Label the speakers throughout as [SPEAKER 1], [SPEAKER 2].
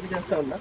[SPEAKER 1] ఇప్పుడు చేస్తా ఉన్నా.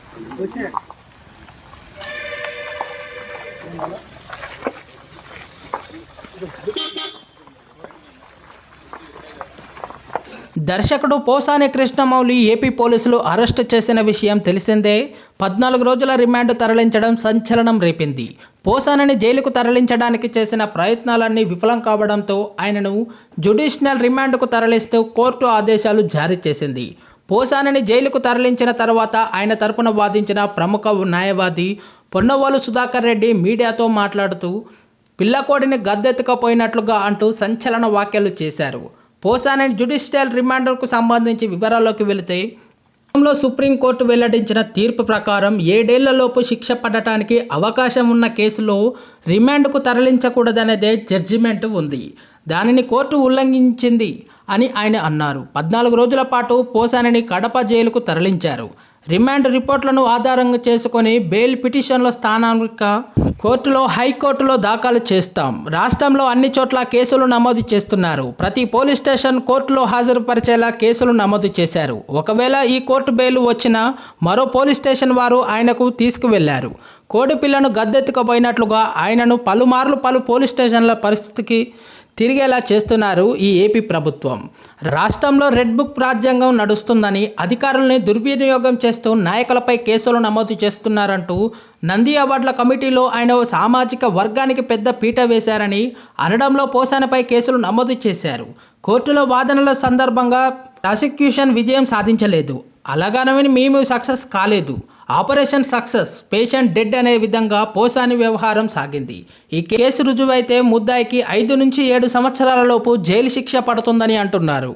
[SPEAKER 2] దర్శకుడు పోసాని కృష్ణమౌళి ఏపీ పోలీసులు అరెస్టు చేసిన విషయం తెలిసిందే. పద్నాలుగు రోజుల రిమాండ్ తరలించడం సంచలనం రేపింది. పోసానిని జైలుకు తరలించడానికి చేసిన ప్రయత్నాలన్నీ విఫలం కావడంతో ఆయనను జుడిషియల్ రిమాండ్కు తరలిస్తూ కోర్టు ఆదేశాలు జారీ చేసింది. పోసానిని జైలుకు తరలించిన తర్వాత ఆయన తరపున వాదించిన ప్రముఖ న్యాయవాది పొన్నవాలు సుధాకర్ రెడ్డి మీడియాతో మాట్లాడుతూ పిల్లకోడిని గద్దెత్తుకపోయినట్లుగా అంటూ సంచలన వ్యాఖ్యలు చేశారు. పోసాని జ్యుడిషియల్ రిమాండర్కు సంబంధించి వివరాల్లోకి వెళితే గతంలో సుప్రీంకోర్టు వెల్లడించిన తీర్పు ప్రకారం ఏడేళ్ళలోపు శిక్ష పడటానికి అవకాశం ఉన్న కేసులో రిమాండ్కు తరలించకూడదనేదే జడ్జిమెంట్ ఉంది. దానిని కోర్టు ఉల్లంఘించింది అని ఆయన అన్నారు. పద్నాలుగు రోజుల పాటు పోసానిని కడప జైలుకు తరలించారు. రిమాండ్ రిపోర్ట్లను ఆధారంగా చేసుకొని బెయిల్ పిటిషన్ల స్థానానిక కోర్టులో హైకోర్టులో దాఖలు చేస్తాం. రాష్ట్రంలో అన్ని చోట్ల కేసులు నమోదు చేస్తున్నారు. ప్రతి పోలీస్ స్టేషన్ కోర్టులో హాజరుపరిచేలా కేసులు నమోదు చేశారు. ఒకవేళ ఈ కోర్టు బెయిల్ వచ్చినా మరో పోలీస్ స్టేషన్ వారు ఆయనకు తీసుకువెళ్ళారు. కోడి పిల్లను గద్దెత్తుకుపోయినట్లుగా ఆయనను పలుమార్లు పలు పోలీస్ స్టేషన్ల పరిస్థితికి తిరిగేలా చేస్తున్నారు ఈ ఏపీ ప్రభుత్వం. రాష్ట్రంలో రెడ్ బుక్ రాజ్యాంగం నడుస్తుందని అధికారుల్ని దుర్వినియోగం చేస్తూ నాయకులపై కేసులు నమోదు చేస్తున్నారంటూ నంది అవార్డుల కమిటీలో ఆయన ఓ సామాజిక వర్గానికి పెద్ద పీట వేశారని అనడంలో పోసానపై కేసులు నమోదు చేశారు. కోర్టులో వాదనల సందర్భంగా ప్రాసిక్యూషన్ విజయం సాధించలేదు. అలాగనని మేము సక్సెస్ కాలేదు. ఆపరేషన్ సక్సెస్ పేషెంట్ డెడ్ అనే విధంగా పోసాని వ్యవహారం సాగింది. ఈ కేసు రుజువైతే ముద్దాయికి ఐదు నుంచి ఏడు సంవత్సరాలలోపు జైలు శిక్ష పడుతుందని అంటున్నారు.